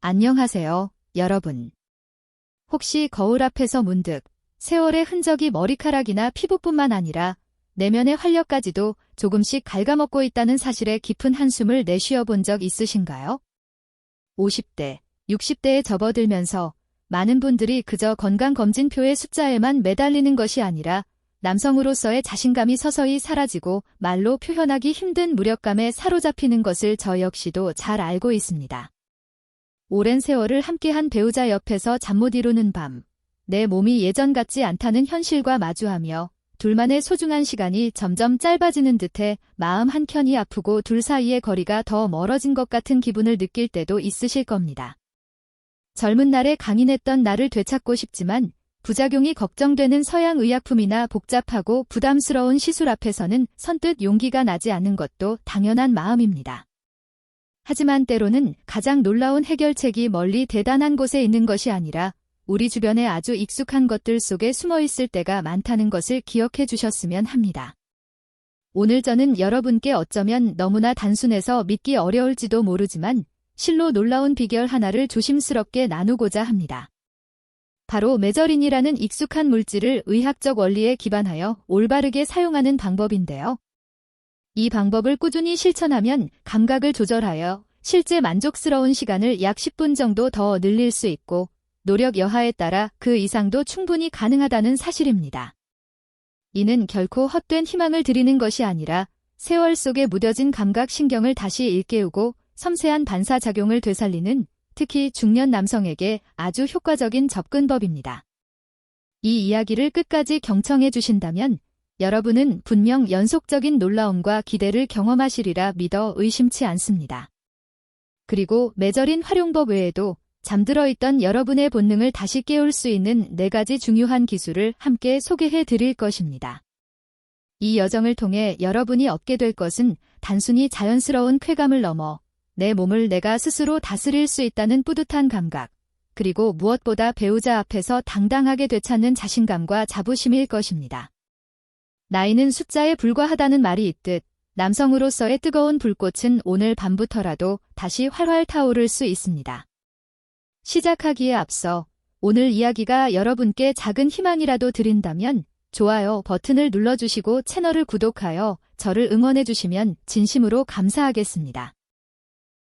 안녕하세요, 여러분. 혹시 거울 앞에서 문득 세월의 흔적이 머리카락이나 피부뿐만 아니라 내면의 활력까지도 조금씩 갉아먹고 있다는 사실에 깊은 한숨을 내쉬어 본 적 있으신가요? 50대, 60대에 접어들면서 많은 분들이 그저 건강검진표의 숫자에만 매달리는 것이 아니라 남성으로서의 자신감이 서서히 사라지고 말로 표현하기 힘든 무력감에 사로잡히는 것을 저 역시도 잘 알고 있습니다. 오랜 세월을 함께한 배우자 옆에서 잠 못 이루는 밤, 내 몸이 예전 같지 않다는 현실과 마주하며 둘만의 소중한 시간이 점점 짧아지는 듯해 마음 한켠이 아프고 둘 사이의 거리가 더 멀어진 것 같은 기분을 느낄 때도 있으실 겁니다. 젊은 날에 강인했던 나를 되찾고 싶지만 부작용이 걱정되는 서양 의약품이나 복잡하고 부담스러운 시술 앞에서는 선뜻 용기가 나지 않는 것도 당연한 마음입니다. 하지만 때로는 가장 놀라운 해결책이 멀리 대단한 곳에 있는 것이 아니라 우리 주변에 아주 익숙한 것들 속에 숨어 있을 때가 많다는 것을 기억해 주셨으면 합니다. 오늘 저는 여러분께 어쩌면 너무나 단순해서 믿기 어려울지도 모르지만 실로 놀라운 비결 하나를 조심스럽게 나누고자 합니다. 바로 메저린이라는 익숙한 물질을 의학적 원리에 기반하여 올바르게 사용하는 방법인데요. 이 방법을 꾸준히 실천하면 감각을 조절하여 실제 만족스러운 시간을 약 10분 정도 더 늘릴 수 있고 노력 여하에 따라 그 이상도 충분히 가능하다는 사실입니다. 이는 결코 헛된 희망을 드리는 것이 아니라 세월 속에 무뎌진 감각 신경을 다시 일깨우고 섬세한 반사작용을 되살리는 특히 중년 남성에게 아주 효과적인 접근법입니다. 이 이야기를 끝까지 경청해 주신다면 여러분은 분명 연속적인 놀라움과 기대를 경험하시리라 믿어 의심치 않습니다. 그리고 매절인 활용법 외에도 잠들어 있던 여러분의 본능을 다시 깨울 수 있는 네 가지 중요한 기술을 함께 소개해 드릴 것입니다. 이 여정을 통해 여러분이 얻게 될 것은 단순히 자연스러운 쾌감을 넘어 내 몸을 내가 스스로 다스릴 수 있다는 뿌듯한 감각, 그리고 무엇보다 배우자 앞에서 당당하게 되찾는 자신감과 자부심일 것입니다. 나이는 숫자에 불과하다는 말이 있듯 남성으로서의 뜨거운 불꽃은 오늘 밤부터라도 다시 활활 타오를 수 있습니다. 시작하기에 앞서 오늘 이야기가 여러분께 작은 희망이라도 드린다면 좋아요 버튼을 눌러주시고 채널을 구독하여 저를 응원해주시면 진심으로 감사하겠습니다.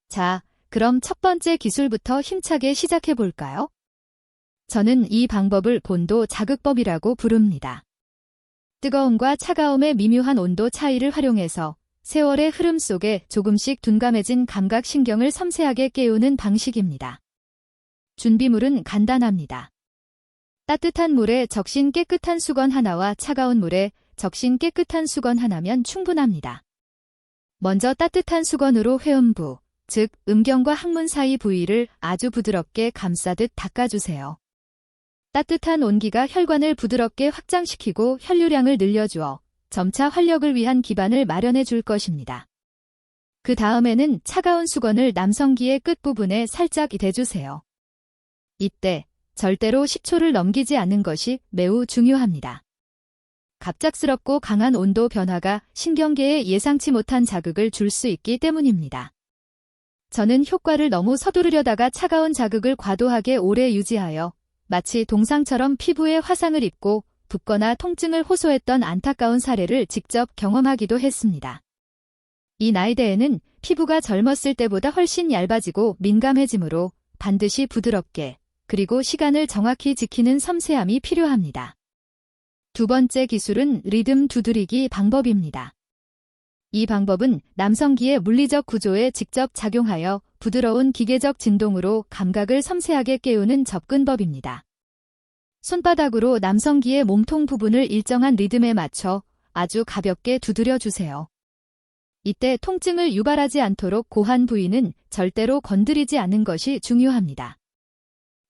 자, 그럼 첫 번째 기술부터 힘차게 시작해볼까요? 저는 이 방법을 본도 자극법이라고 부릅니다. 뜨거움과 차가움의 미묘한 온도 차이를 활용해서 세월의 흐름 속에 조금씩 둔감해진 감각신경을 섬세하게 깨우는 방식입니다. 준비물은 간단합니다. 따뜻한 물에 적신 깨끗한 수건 하나와 차가운 물에 적신 깨끗한 수건 하나면 충분합니다. 먼저 따뜻한 수건으로 회음부, 즉 음경과 항문 사이 부위를 아주 부드럽게 감싸듯 닦아주세요. 따뜻한 온기가 혈관을 부드럽게 확장시키고 혈류량을 늘려주어 점차 활력을 위한 기반을 마련해 줄 것입니다. 그 다음에는 차가운 수건을 남성기의 끝부분에 살짝 대주세요. 이때 절대로 10초를 넘기지 않는 것이 매우 중요합니다. 갑작스럽고 강한 온도 변화가 신경계에 예상치 못한 자극을 줄 수 있기 때문입니다. 저는 효과를 너무 서두르려다가 차가운 자극을 과도하게 오래 유지하여 마치 동상처럼 피부에 화상을 입고 붓거나 통증을 호소했던 안타까운 사례를 직접 경험하기도 했습니다. 이 나이대에는 피부가 젊었을 때보다 훨씬 얇아지고 민감해지므로 반드시 부드럽게 그리고 시간을 정확히 지키는 섬세함이 필요합니다. 두 번째 기술은 리듬 두드리기 방법입니다. 이 방법은 남성기의 물리적 구조에 직접 작용하여 부드러운 기계적 진동으로 감각을 섬세하게 깨우는 접근법입니다. 손바닥으로 남성기의 몸통 부분을 일정한 리듬에 맞춰 아주 가볍게 두드려 주세요. 이때 통증을 유발하지 않도록 고한 부위는 절대로 건드리지 않는 것이 중요합니다.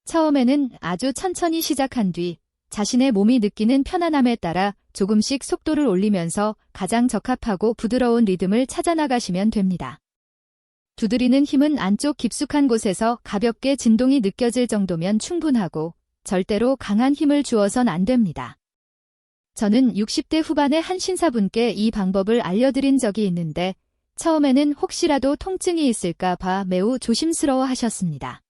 처음에는 아주 천천히 시작한 뒤 자신의 몸이 느끼는 편안함에 따라 조금씩 속도를 올리면서 가장 적합하고 부드러운 리듬을 찾아나가시면 됩니다. 두드리는 힘은 안쪽 깊숙한 곳에서 가볍게 진동이 느껴질 정도면 충분하고 절대로 강한 힘을 주어선 안 됩니다. 저는 60대 후반의 한 신사분께 이 방법을 알려드린 적이 있는데 처음에는 혹시라도 통증이 있을까 봐 매우 조심스러워 하셨습니다.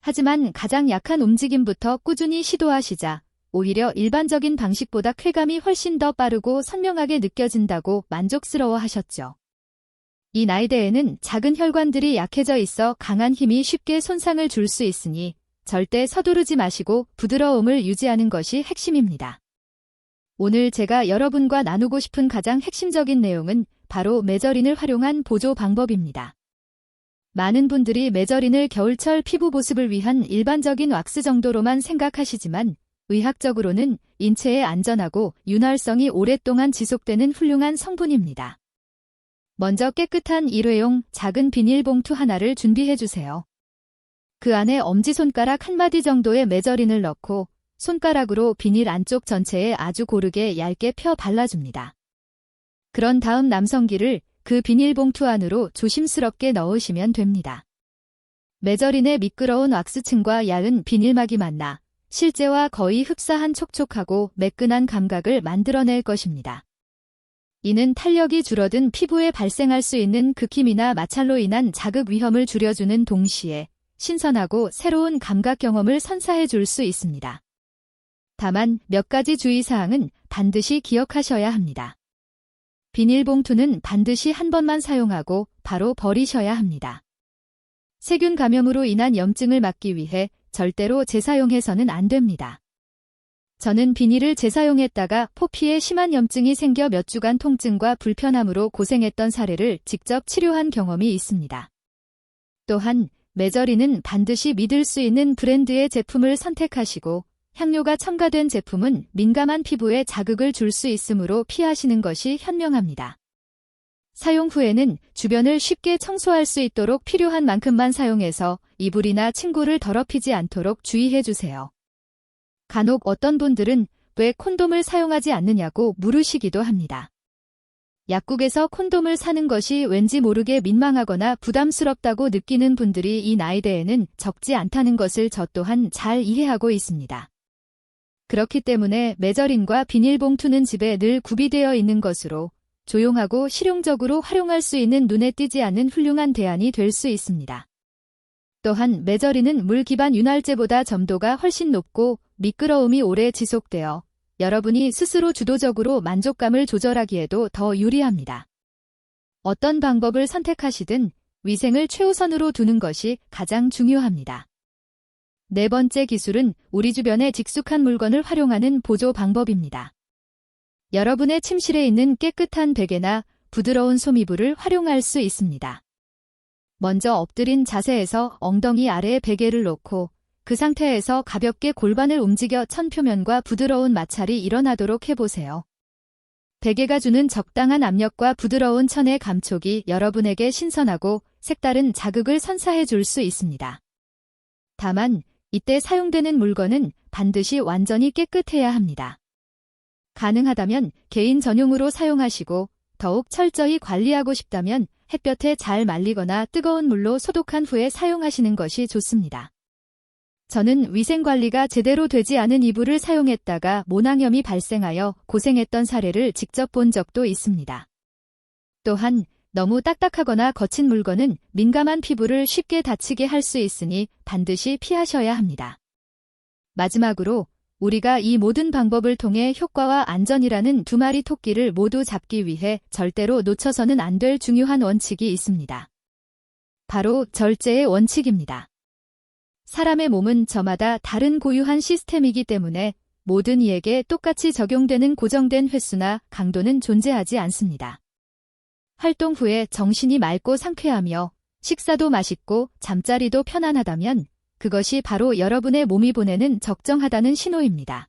하지만 가장 약한 움직임부터 꾸준히 시도하시자 오히려 일반적인 방식보다 쾌감이 훨씬 더 빠르고 선명하게 느껴진다고 만족스러워 하셨죠. 이 나이대에는 작은 혈관들이 약해져 있어 강한 힘이 쉽게 손상을 줄 수 있으니 절대 서두르지 마시고 부드러움을 유지하는 것이 핵심입니다. 오늘 제가 여러분과 나누고 싶은 가장 핵심적인 내용은 바로 메저린을 활용한 보조 방법입니다. 많은 분들이 메저린을 겨울철 피부 보습을 위한 일반적인 왁스 정도로만 생각하시지만 의학적으로는 인체에 안전하고 윤활성이 오랫동안 지속되는 훌륭한 성분입니다. 먼저 깨끗한 일회용 작은 비닐봉투 하나를 준비해 주세요. 그 안에 엄지손가락 한 마디 정도의 메저린을 넣고 손가락으로 비닐 안쪽 전체에 아주 고르게 얇게 펴 발라줍니다. 그런 다음 남성기를 그 비닐봉투 안으로 조심스럽게 넣으시면 됩니다. 메저린의 미끄러운 왁스층과 얇은 비닐막이 만나 실제와 거의 흡사한 촉촉하고 매끈한 감각을 만들어낼 것입니다. 이는 탄력이 줄어든 피부에 발생할 수 있는 극힘이나 마찰로 인한 자극 위험을 줄여주는 동시에 신선하고 새로운 감각 경험을 선사해 줄 수 있습니다. 다만 몇 가지 주의사항은 반드시 기억하셔야 합니다. 비닐봉투는 반드시 한 번만 사용하고 바로 버리셔야 합니다. 세균 감염으로 인한 염증을 막기 위해 절대로 재사용해서는 안 됩니다. 저는 비닐을 재사용했다가 포피에 심한 염증이 생겨 몇 주간 통증과 불편함으로 고생했던 사례를 직접 치료한 경험이 있습니다. 또한 메저리는 반드시 믿을 수 있는 브랜드의 제품을 선택하시고 향료가 첨가된 제품은 민감한 피부에 자극을 줄 수 있으므로 피하시는 것이 현명합니다. 사용 후에는 주변을 쉽게 청소할 수 있도록 필요한 만큼만 사용해서 이불이나 침구를 더럽히지 않도록 주의해 주세요. 간혹 어떤 분들은 왜 콘돔을 사용하지 않느냐고 물으시기도 합니다. 약국에서 콘돔을 사는 것이 왠지 모르게 민망하거나 부담스럽다고 느끼는 분들이 이 나이대에는 적지 않다는 것을 저 또한 잘 이해하고 있습니다. 그렇기 때문에 메저린과 비닐봉투는 집에 늘 구비되어 있는 것으로 조용하고 실용적으로 활용할 수 있는 눈에 띄지 않는 훌륭한 대안이 될 수 있습니다. 또한 메저린은 물 기반 윤활제보다 점도가 훨씬 높고 미끄러움이 오래 지속되어 여러분이 스스로 주도적으로 만족감을 조절하기에도 더 유리합니다. 어떤 방법을 선택하시든 위생을 최우선으로 두는 것이 가장 중요합니다. 네 번째 기술은 우리 주변에 직숙한 물건을 활용하는 보조 방법입니다. 여러분의 침실에 있는 깨끗한 베개나 부드러운 소미불을 활용할 수 있습니다. 먼저 엎드린 자세에서 엉덩이 아래에 베개를 놓고 그 상태에서 가볍게 골반을 움직여 천 표면과 부드러운 마찰이 일어나도록 해보세요. 베개가 주는 적당한 압력과 부드러운 천의 감촉이 여러분에게 신선하고 색다른 자극을 선사해 줄 수 있습니다. 다만 이때 사용되는 물건은 반드시 완전히 깨끗해야 합니다. 가능하다면 개인 전용으로 사용하시고 더욱 철저히 관리하고 싶다면 햇볕에 잘 말리거나 뜨거운 물로 소독한 후에 사용하시는 것이 좋습니다. 저는 위생관리가 제대로 되지 않은 이불을 사용했다가 모낭염이 발생하여 고생했던 사례를 직접 본 적도 있습니다. 또한 너무 딱딱하거나 거친 물건은 민감한 피부를 쉽게 다치게 할 수 있으니 반드시 피하셔야 합니다. 마지막으로 우리가 이 모든 방법을 통해 효과와 안전이라는 두 마리 토끼를 모두 잡기 위해 절대로 놓쳐서는 안 될 중요한 원칙이 있습니다. 바로 절제의 원칙입니다. 사람의 몸은 저마다 다른 고유한 시스템이기 때문에 모든 이에게 똑같이 적용되는 고정된 횟수나 강도는 존재하지 않습니다. 활동 후에 정신이 맑고 상쾌하며 식사도 맛있고 잠자리도 편안하다면 그것이 바로 여러분의 몸이 보내는 적정하다는 신호입니다.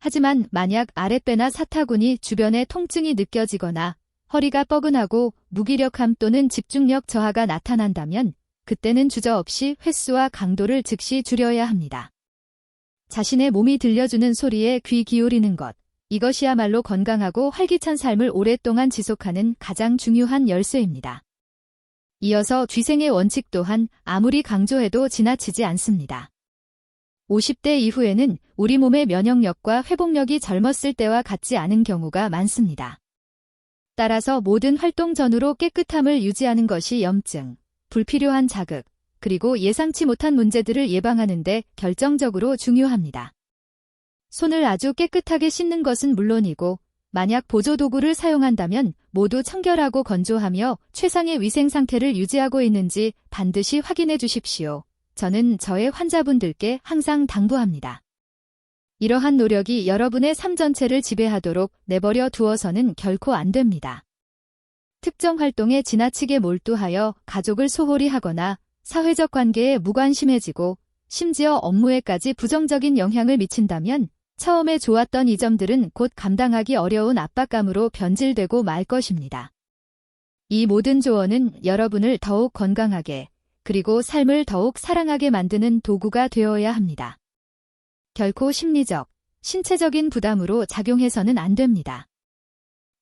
하지만 만약 아랫배나 사타구니 주변에 통증이 느껴지거나 허리가 뻐근하고 무기력함 또는 집중력 저하가 나타난다면 그때는 주저없이 횟수와 강도를 즉시 줄여야 합니다. 자신의 몸이 들려주는 소리에 귀 기울이는 것, 이것이야말로 건강하고 활기찬 삶을 오랫동안 지속하는 가장 중요한 열쇠입니다. 이어서 쥐생의 원칙 또한 아무리 강조해도 지나치지 않습니다. 50대 이후에는 우리 몸의 면역력과 회복력이 젊었을 때와 같지 않은 경우가 많습니다. 따라서 모든 활동 전후로 깨끗함을 유지하는 것이 염증, 불필요한 자극, 그리고 예상치 못한 문제들을 예방하는데 결정적으로 중요합니다. 손을 아주 깨끗하게 씻는 것은 물론이고 만약 보조 도구를 사용한다면 모두 청결하고 건조하며 최상의 위생 상태를 유지하고 있는지 반드시 확인해 주십시오. 저는 저의 환자분들께 항상 당부합니다. 이러한 노력이 여러분의 삶 전체를 지배하도록 내버려 두어서는 결코 안 됩니다. 특정 활동에 지나치게 몰두하여 가족을 소홀히 하거나 사회적 관계에 무관심해지고 심지어 업무에까지 부정적인 영향을 미친다면 처음에 좋았던 이 점들은 곧 감당하기 어려운 압박감으로 변질되고 말 것입니다. 이 모든 조언은 여러분을 더욱 건강하게 그리고 삶을 더욱 사랑하게 만드는 도구가 되어야 합니다. 결코 심리적, 신체적인 부담으로 작용해서는 안 됩니다.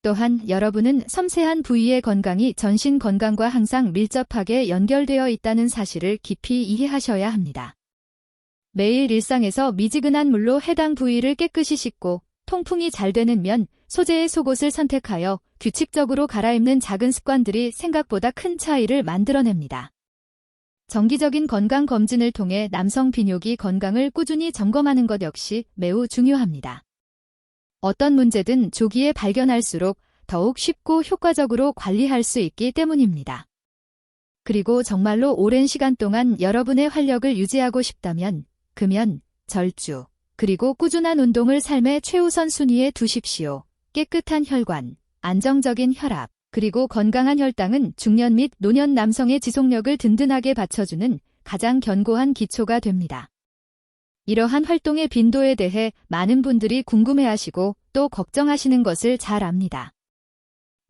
또한 여러분은 섬세한 부위의 건강이 전신 건강과 항상 밀접하게 연결되어 있다는 사실을 깊이 이해하셔야 합니다. 매일 일상에서 미지근한 물로 해당 부위를 깨끗이 씻고 통풍이 잘 되는 면, 소재의 속옷을 선택하여 규칙적으로 갈아입는 작은 습관들이 생각보다 큰 차이를 만들어냅니다. 정기적인 건강 검진을 통해 남성 비뇨기 건강을 꾸준히 점검하는 것 역시 매우 중요합니다. 어떤 문제든 조기에 발견할수록 더욱 쉽고 효과적으로 관리할 수 있기 때문입니다. 그리고 정말로 오랜 시간 동안 여러분의 활력을 유지하고 싶다면 금연, 절주, 그리고 꾸준한 운동을 삶의 최우선 순위에 두십시오. 깨끗한 혈관, 안정적인 혈압, 그리고 건강한 혈당은 중년 및 노년 남성의 지속력을 든든하게 받쳐주는 가장 견고한 기초가 됩니다. 이러한 활동의 빈도에 대해 많은 분들이 궁금해하시고 또 걱정하시는 것을 잘 압니다.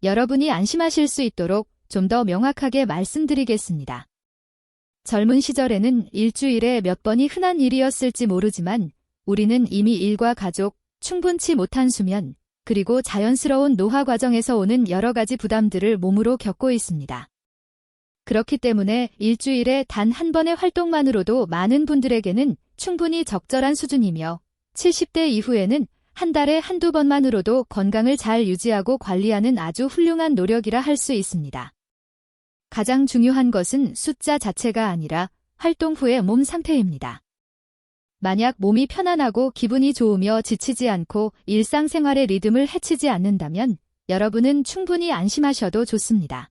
여러분이 안심하실 수 있도록 좀 더 명확하게 말씀드리겠습니다. 젊은 시절에는 일주일에 몇 번이 흔한 일이었을지 모르지만 우리는 이미 일과 가족, 충분치 못한 수면, 그리고 자연스러운 노화 과정에서 오는 여러 가지 부담들을 몸으로 겪고 있습니다. 그렇기 때문에 일주일에 단 한 번의 활동만으로도 많은 분들에게는 충분히 적절한 수준이며 70대 이후에는 한 달에 한두 번만으로도 건강을 잘 유지하고 관리하는 아주 훌륭한 노력이라 할 수 있습니다. 가장 중요한 것은 숫자 자체가 아니라 활동 후의 몸 상태입니다. 만약 몸이 편안하고 기분이 좋으며 지치지 않고 일상생활의 리듬을 해치지 않는다면 여러분은 충분히 안심하셔도 좋습니다.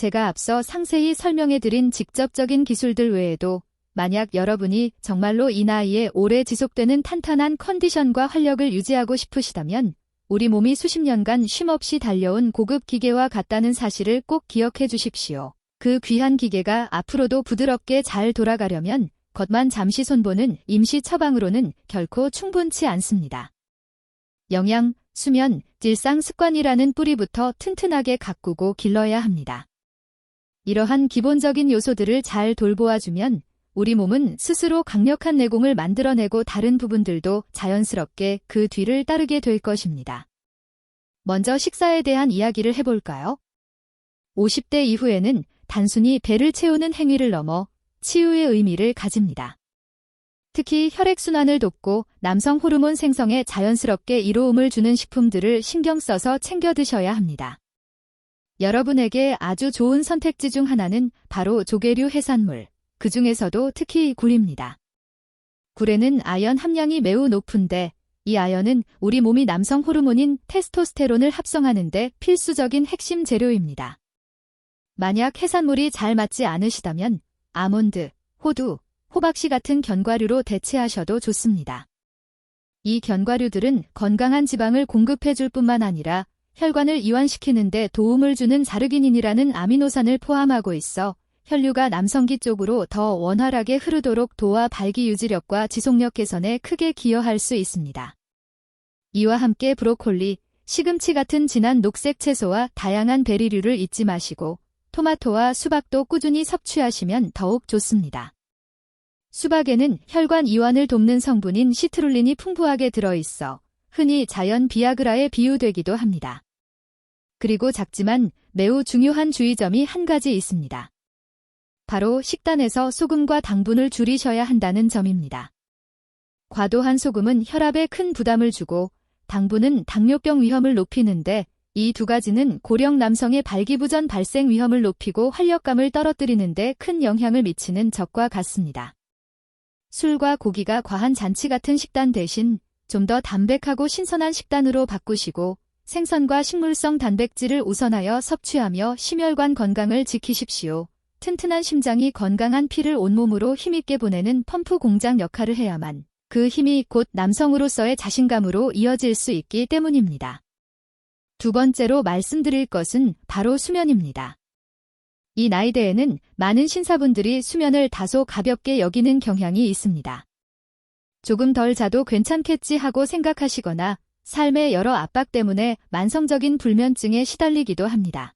제가 앞서 상세히 설명해드린 직접적인 기술들 외에도 만약 여러분이 정말로 이 나이에 오래 지속되는 탄탄한 컨디션과 활력을 유지하고 싶으시다면 우리 몸이 수십 년간 쉼없이 달려온 고급 기계와 같다는 사실을 꼭 기억해 주십시오. 그 귀한 기계가 앞으로도 부드럽게 잘 돌아가려면 겉만 잠시 손보는 임시 처방으로는 결코 충분치 않습니다. 영양, 수면, 질상 습관이라는 뿌리부터 튼튼하게 가꾸고 길러야 합니다. 이러한 기본적인 요소들을 잘 돌보아주면 우리 몸은 스스로 강력한 내공을 만들어내고 다른 부분들도 자연스럽게 그 뒤를 따르게 될 것입니다. 먼저 식사에 대한 이야기를 해볼까요? 50대 이후에는 단순히 배를 채우는 행위를 넘어 치유의 의미를 가집니다. 특히 혈액순환을 돕고 남성 호르몬 생성에 자연스럽게 이로움을 주는 식품들을 신경 써서 챙겨 드셔야 합니다. 여러분에게 아주 좋은 선택지 중 하나는 바로 조개류 해산물, 그 중에서도 특히 굴입니다. 굴에는 아연 함량이 매우 높은데 이 아연은 우리 몸이 남성 호르몬인 테스토스테론을 합성하는데 필수적인 핵심 재료입니다. 만약 해산물이 잘 맞지 않으시다면 아몬드, 호두, 호박씨 같은 견과류로 대체하셔도 좋습니다. 이 견과류들은 건강한 지방을 공급해 줄 뿐만 아니라 혈관을 이완시키는 데 도움을 주는 자르기닌이라는 아미노산을 포함하고 있어 혈류가 남성기 쪽으로 더 원활하게 흐르도록 도와 발기 유지력과 지속력 개선에 크게 기여할 수 있습니다. 이와 함께 브로콜리, 시금치 같은 진한 녹색 채소와 다양한 베리류를 잊지 마시고 토마토와 수박도 꾸준히 섭취하시면 더욱 좋습니다. 수박에는 혈관 이완을 돕는 성분인 시트룰린이 풍부하게 들어있어 흔히 자연 비아그라에 비유되기도 합니다. 그리고 작지만 매우 중요한 주의점이 한 가지 있습니다. 바로 식단에서 소금과 당분을 줄이셔야 한다는 점입니다. 과도한 소금은 혈압에 큰 부담을 주고 당분은 당뇨병 위험을 높이는데 이 두 가지는 고령 남성의 발기부전 발생 위험을 높이고 활력감을 떨어뜨리는데 큰 영향을 미치는 적과 같습니다. 술과 고기가 과한 잔치 같은 식단 대신 좀 더 담백하고 신선한 식단으로 바꾸시고 생선과 식물성 단백질을 우선하여 섭취하며 심혈관 건강을 지키십시오. 튼튼한 심장이 건강한 피를 온몸으로 힘있게 보내는 펌프 공장 역할을 해야만 그 힘이 곧 남성으로서의 자신감으로 이어질 수 있기 때문입니다. 두 번째로 말씀드릴 것은 바로 수면입니다. 이 나이대에는 많은 신사분들이 수면을 다소 가볍게 여기는 경향이 있습니다. 조금 덜 자도 괜찮겠지 하고 생각하시거나 삶의 여러 압박 때문에 만성적인 불면증에 시달리기도 합니다.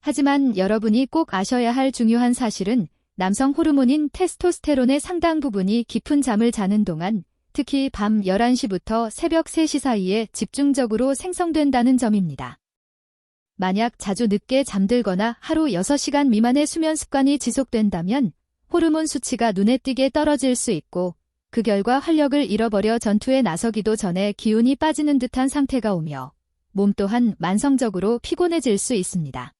하지만 여러분이 꼭 아셔야 할 중요한 사실은 남성 호르몬인 테스토스테론의 상당 부분이 깊은 잠을 자는 동안 특히 밤 11시부터 새벽 3시 사이에 집중적으로 생성된다는 점입니다. 만약 자주 늦게 잠들거나 하루 6시간 미만의 수면 습관이 지속된다면 호르몬 수치가 눈에 띄게 떨어질 수 있고 그 결과 활력을 잃어버려 전투에 나서기도 전에 기운이 빠지는 듯한 상태가 오며 몸 또한 만성적으로 피곤해질 수 있습니다.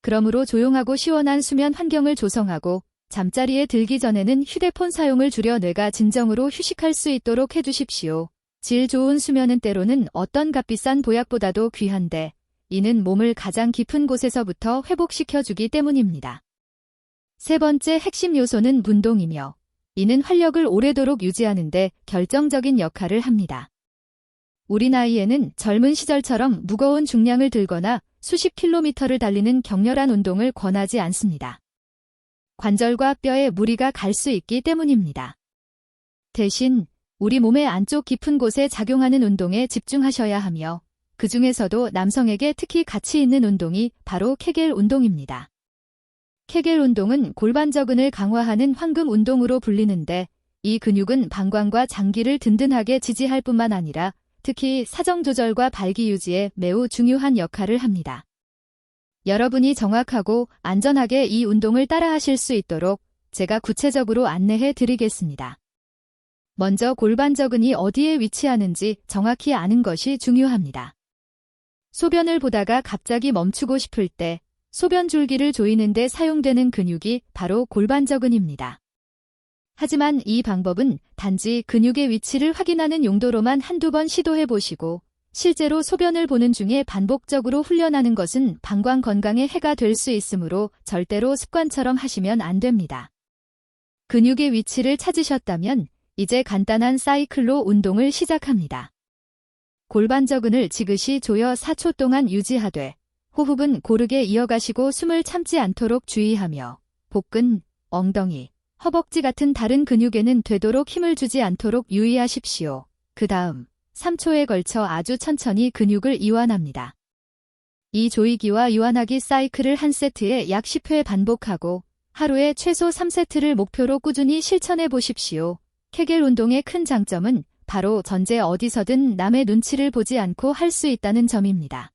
그러므로 조용하고 시원한 수면 환경을 조성하고 잠자리에 들기 전에는 휴대폰 사용을 줄여 뇌가 진정으로 휴식할 수 있도록 해주십시오. 질 좋은 수면은 때로는 어떤 값비싼 보약보다도 귀한데 이는 몸을 가장 깊은 곳에서부터 회복시켜주기 때문입니다. 세 번째 핵심 요소는 운동이며 이는 활력을 오래도록 유지하는데 결정적인 역할을 합니다. 우리 나이에는 젊은 시절처럼 무거운 중량을 들거나 수십 킬로미터를 달리는 격렬한 운동을 권하지 않습니다. 관절과 뼈에 무리가 갈 수 있기 때문입니다. 대신 우리 몸의 안쪽 깊은 곳에 작용하는 운동에 집중하셔야 하며 그 중에서도 남성에게 특히 가치 있는 운동이 바로 케겔 운동입니다. 케겔 운동은 골반 저근을 강화하는 황금 운동으로 불리는데 이 근육은 방광과 장기를 든든하게 지지할 뿐만 아니라 특히 사정 조절과 발기 유지에 매우 중요한 역할을 합니다. 여러분이 정확하고 안전하게 이 운동을 따라하실 수 있도록 제가 구체적으로 안내해 드리겠습니다. 먼저 골반 저근이 어디에 위치하는지 정확히 아는 것이 중요합니다. 소변을 보다가 갑자기 멈추고 싶을 때 소변 줄기를 조이는데 사용되는 근육이 바로 골반저근입니다. 하지만 이 방법은 단지 근육의 위치를 확인하는 용도로만 한두 번 시도해 보시고 실제로 소변을 보는 중에 반복적으로 훈련하는 것은 방광 건강에 해가 될 수 있으므로 절대로 습관처럼 하시면 안 됩니다. 근육의 위치를 찾으셨다면 이제 간단한 사이클로 운동을 시작합니다. 골반저근을 지그시 조여 4초 동안 유지하되 호흡은 고르게 이어가시고 숨을 참지 않도록 주의하며 복근, 엉덩이, 허벅지 같은 다른 근육에는 되도록 힘을 주지 않도록 유의하십시오. 그 다음 3초에 걸쳐 아주 천천히 근육을 이완합니다. 이 조이기와 이완하기 사이클을 한 세트에 약 10회 반복하고 하루에 최소 3세트를 목표로 꾸준히 실천해 보십시오. 케겔 운동의 큰 장점은 바로 전제 어디서든 남의 눈치를 보지 않고 할 수 있다는 점입니다.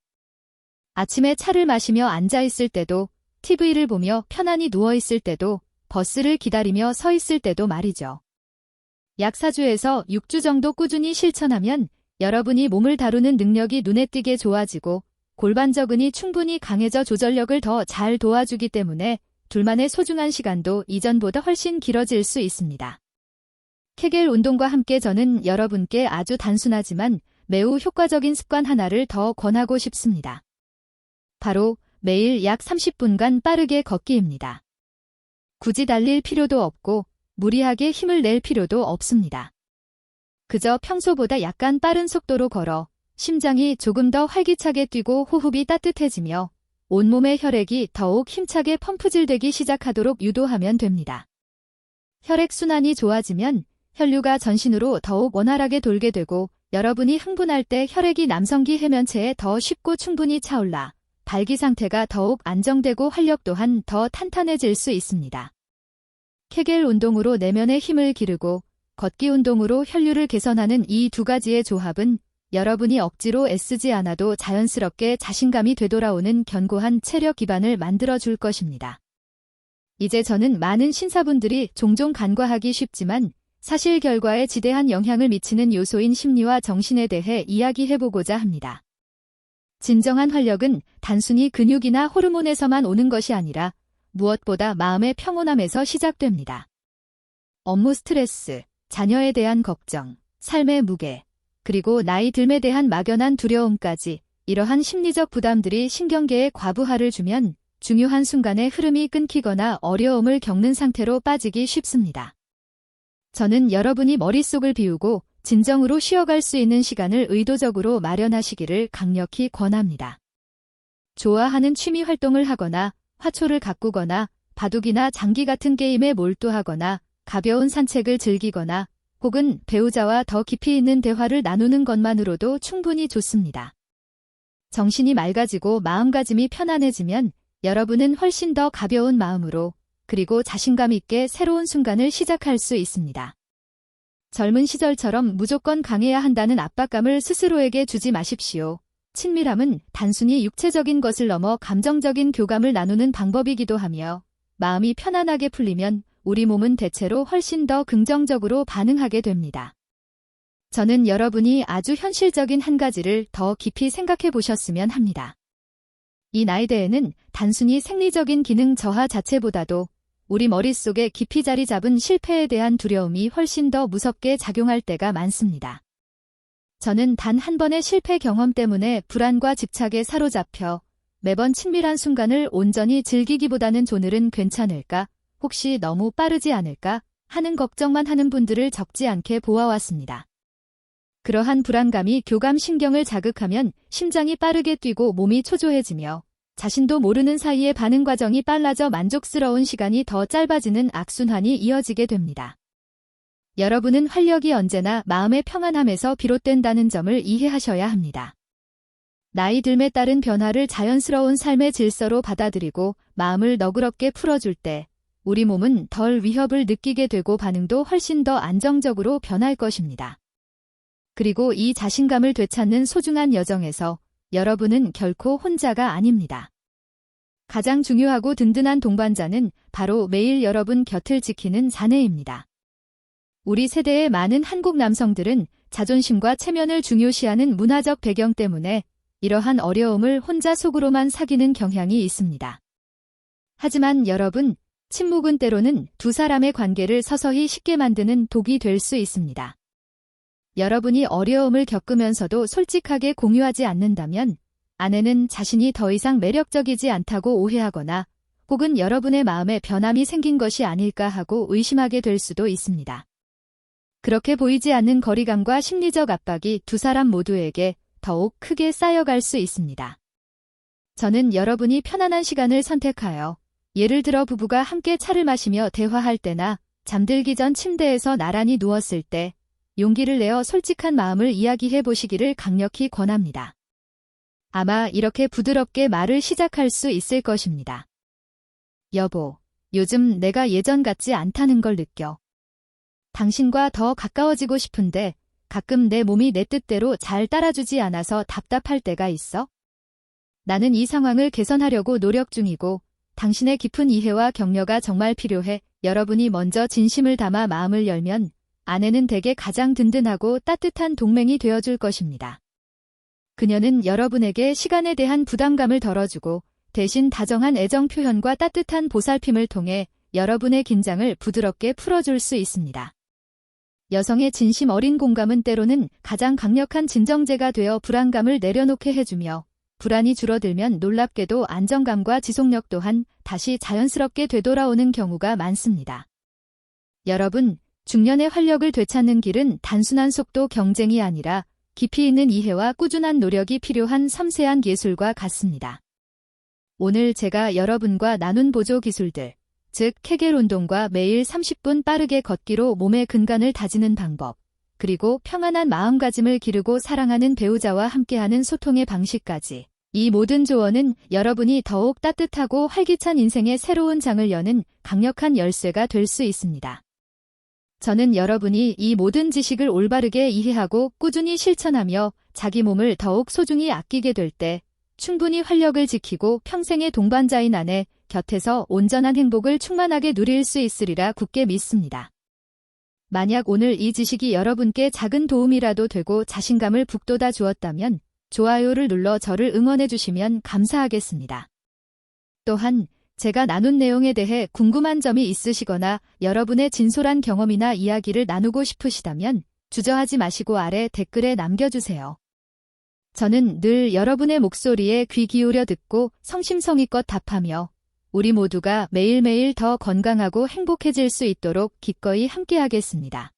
아침에 차를 마시며 앉아 있을 때도, TV를 보며 편안히 누워 있을 때도, 버스를 기다리며 서 있을 때도 말이죠. 약 4주에서 6주 정도 꾸준히 실천하면 여러분이 몸을 다루는 능력이 눈에 띄게 좋아지고 골반저근이 충분히 강해져 조절력을 더 잘 도와주기 때문에 둘만의 소중한 시간도 이전보다 훨씬 길어질 수 있습니다. 케겔 운동과 함께 저는 여러분께 아주 단순하지만 매우 효과적인 습관 하나를 더 권하고 싶습니다. 바로 매일 약 30분간 빠르게 걷기입니다. 굳이 달릴 필요도 없고 무리하게 힘을 낼 필요도 없습니다. 그저 평소보다 약간 빠른 속도로 걸어 심장이 조금 더 활기차게 뛰고 호흡이 따뜻해지며 온몸의 혈액이 더욱 힘차게 펌프질되기 시작하도록 유도하면 됩니다. 혈액순환이 좋아지면 혈류가 전신으로 더욱 원활하게 돌게 되고 여러분이 흥분할 때 혈액이 남성기 해면체에 더 쉽고 충분히 차올라 발기 상태가 더욱 안정되고 활력 또한 더 탄탄해질 수 있습니다. 케겔 운동으로 내면의 힘을 기르고 걷기 운동으로 혈류를 개선하는 이 두 가지의 조합은 여러분이 억지로 애쓰지 않아도 자연스럽게 자신감이 되돌아오는 견고한 체력 기반을 만들어 줄 것입니다. 이제 저는 많은 신사분들이 종종 간과하기 쉽지만 사실 결과에 지대한 영향을 미치는 요소인 심리와 정신에 대해 이야기해보고자 합니다. 진정한 활력은 단순히 근육이나 호르몬에서만 오는 것이 아니라 무엇보다 마음의 평온함에서 시작됩니다. 업무 스트레스, 자녀에 대한 걱정, 삶의 무게, 그리고 나이 들에 대한 막연한 두려움까지 이러한 심리적 부담들이 신경계에 과부하를 주면 중요한 순간에 흐름이 끊기거나 어려움을 겪는 상태로 빠지기 쉽습니다. 저는 여러분이 머릿속을 비우고 진정으로 쉬어갈 수 있는 시간을 의도적으로 마련하시기를 강력히 권합니다. 좋아하는 취미 활동을 하거나 화초를 가꾸거나 바둑이나 장기 같은 게임에 몰두하거나 가벼운 산책을 즐기거나 혹은 배우자와 더 깊이 있는 대화를 나누는 것만으로도 충분히 좋습니다. 정신이 맑아지고 마음가짐이 편안해지면 여러분은 훨씬 더 가벼운 마음으로 그리고 자신감 있게 새로운 순간을 시작할 수 있습니다. 젊은 시절처럼 무조건 강해야 한다는 압박감을 스스로에게 주지 마십시오. 친밀함은 단순히 육체적인 것을 넘어 감정적인 교감을 나누는 방법이기도 하며 마음이 편안하게 풀리면 우리 몸은 대체로 훨씬 더 긍정적으로 반응하게 됩니다. 저는 여러분이 아주 현실적인 한 가지를 더 깊이 생각해 보셨으면 합니다. 이 나이대에는 단순히 생리적인 기능 저하 자체보다도 우리 머릿속에 깊이 자리 잡은 실패에 대한 두려움이 훨씬 더 무섭게 작용할 때가 많습니다. 저는 단 한 번의 실패 경험 때문에 불안과 집착에 사로잡혀 매번 친밀한 순간을 온전히 즐기기보다는 오늘은 괜찮을까, 혹시 너무 빠르지 않을까 하는 걱정만 하는 분들을 적지 않게 보아왔습니다. 그러한 불안감이 교감 신경을 자극하면 심장이 빠르게 뛰고 몸이 초조해지며 자신도 모르는 사이에 반응 과정이 빨라져 만족스러운 시간이 더 짧아지는 악순환이 이어지게 됩니다. 여러분은 활력이 언제나 마음의 평안함에서 비롯된다는 점을 이해하셔야 합니다. 나이 들에 따른 변화를 자연스러운 삶의 질서로 받아들이고 마음을 너그럽게 풀어줄 때 우리 몸은 덜 위협을 느끼게 되고 반응도 훨씬 더 안정적으로 변할 것입니다. 그리고 이 자신감을 되찾는 소중한 여정에서 여러분은 결코 혼자가 아닙니다. 가장 중요하고 든든한 동반자는 바로 매일 여러분 곁을 지키는 자네입니다. 우리 세대의 많은 한국 남성들은 자존심과 체면을 중요시하는 문화적 배경 때문에 이러한 어려움을 혼자 속으로만 사귀는 경향이 있습니다. 하지만 여러분, 침묵은 때로는 두 사람의 관계를 서서히 쉽게 만드는 독이 될 수 있습니다. 여러분이 어려움을 겪으면서도 솔직하게 공유하지 않는다면 아내는 자신이 더 이상 매력적이지 않다고 오해하거나 혹은 여러분의 마음에 변함이 생긴 것이 아닐까 하고 의심하게 될 수도 있습니다. 그렇게 보이지 않는 거리감과 심리적 압박이 두 사람 모두에게 더욱 크게 쌓여갈 수 있습니다. 저는 여러분이 편안한 시간을 선택하여 예를 들어 부부가 함께 차를 마시며 대화할 때나 잠들기 전 침대에서 나란히 누웠을 때 용기를 내어 솔직한 마음을 이야기해 보시기를 강력히 권합니다. 아마 이렇게 부드럽게 말을 시작할 수 있을 것입니다. 여보, 요즘 내가 예전 같지 않다는 걸 느껴. 당신과 더 가까워지고 싶은데 가끔 내 몸이 내 뜻대로 잘 따라주지 않아서 답답할 때가 있어? 나는 이 상황을 개선하려고 노력 중이고 당신의 깊은 이해와 격려가 정말 필요해 여러분이 먼저 진심을 담아 마음을 열면 아내는 대개 가장 든든하고 따뜻한 동맹이 되어줄 것입니다. 그녀는 여러분에게 시간에 대한 부담감을 덜어주고 대신 다정한 애정 표현과 따뜻한 보살핌을 통해 여러분의 긴장을 부드럽게 풀어줄 수 있습니다. 여성의 진심 어린 공감은 때로는 가장 강력한 진정제가 되어 불안감을 내려놓게 해주며 불안이 줄어들면 놀랍게도 안정감과 지속력 또한 다시 자연스럽게 되돌아오는 경우가 많습니다. 여러분, 중년의 활력을 되찾는 길은 단순한 속도 경쟁이 아니라 깊이 있는 이해와 꾸준한 노력이 필요한 섬세한 예술과 같습니다. 오늘 제가 여러분과 나눈 보조 기술들, 즉 케겔 운동과 매일 30분 빠르게 걷기로 몸의 근간을 다지는 방법, 그리고 평안한 마음가짐을 기르고 사랑하는 배우자와 함께하는 소통의 방식까지 이 모든 조언은 여러분이 더욱 따뜻하고 활기찬 인생의 새로운 장을 여는 강력한 열쇠가 될 수 있습니다. 저는 여러분이 이 모든 지식을 올바르게 이해하고 꾸준히 실천하며 자기 몸을 더욱 소중히 아끼게 될 때 충분히 활력을 지키고 평생의 동반자인 아내 곁에서 온전한 행복을 충만하게 누릴 수 있으리라 굳게 믿습니다. 만약 오늘 이 지식이 여러분께 작은 도움이라도 되고 자신감을 북돋아 주었다면 좋아요를 눌러 저를 응원해 주시면 감사하겠습니다. 또한 제가 나눈 내용에 대해 궁금한 점이 있으시거나 여러분의 진솔한 경험이나 이야기를 나누고 싶으시다면 주저하지 마시고 아래 댓글에 남겨주세요. 저는 늘 여러분의 목소리에 귀 기울여 듣고 성심성의껏 답하며 우리 모두가 매일매일 더 건강하고 행복해질 수 있도록 기꺼이 함께하겠습니다.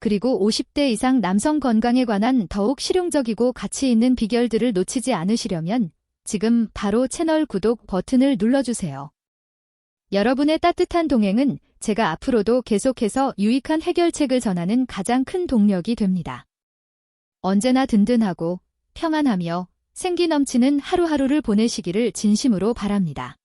그리고 50대 이상 남성 건강에 관한 더욱 실용적이고 가치 있는 비결들을 놓치지 않으시려면 지금 바로 채널 구독 버튼을 눌러주세요. 여러분의 따뜻한 동행은 제가 앞으로도 계속해서 유익한 해결책을 전하는 가장 큰 동력이 됩니다. 언제나 든든하고 평안하며 생기 넘치는 하루하루를 보내시기를 진심으로 바랍니다.